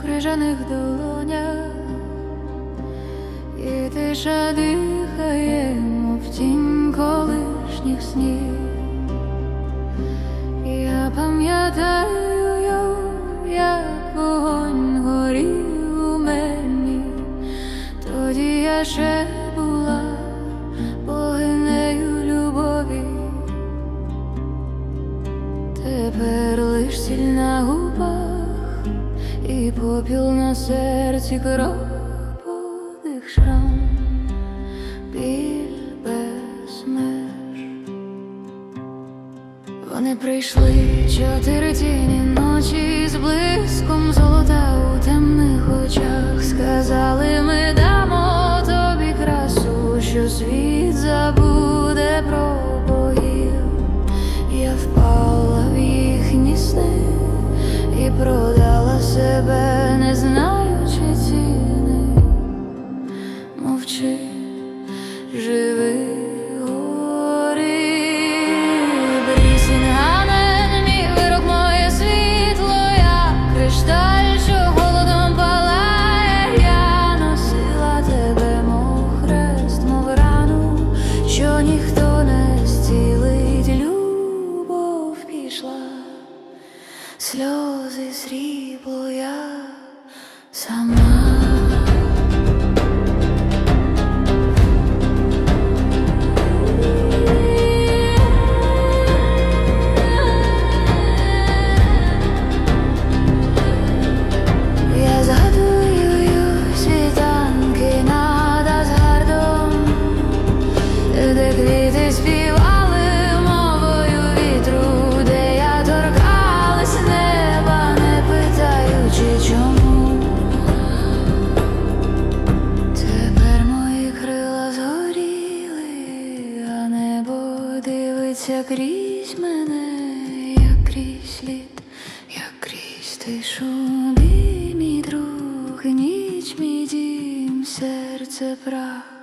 крижаних долонях, і тиша дихає, мов тінь колишніх снів. Я пам'ятаю, як вогонь горів у мені, тоді я ще була богинею любові. Тепер лиш сіль на губах і попіл на серці кров шрам, біль без меж. Вони прийшли чотири тіні ночі з блиском золота żyje. Дивиться крізь мене, як крізь лід, як крізь тишу, Ти, мій друг, ніч, мій дім, серце прах.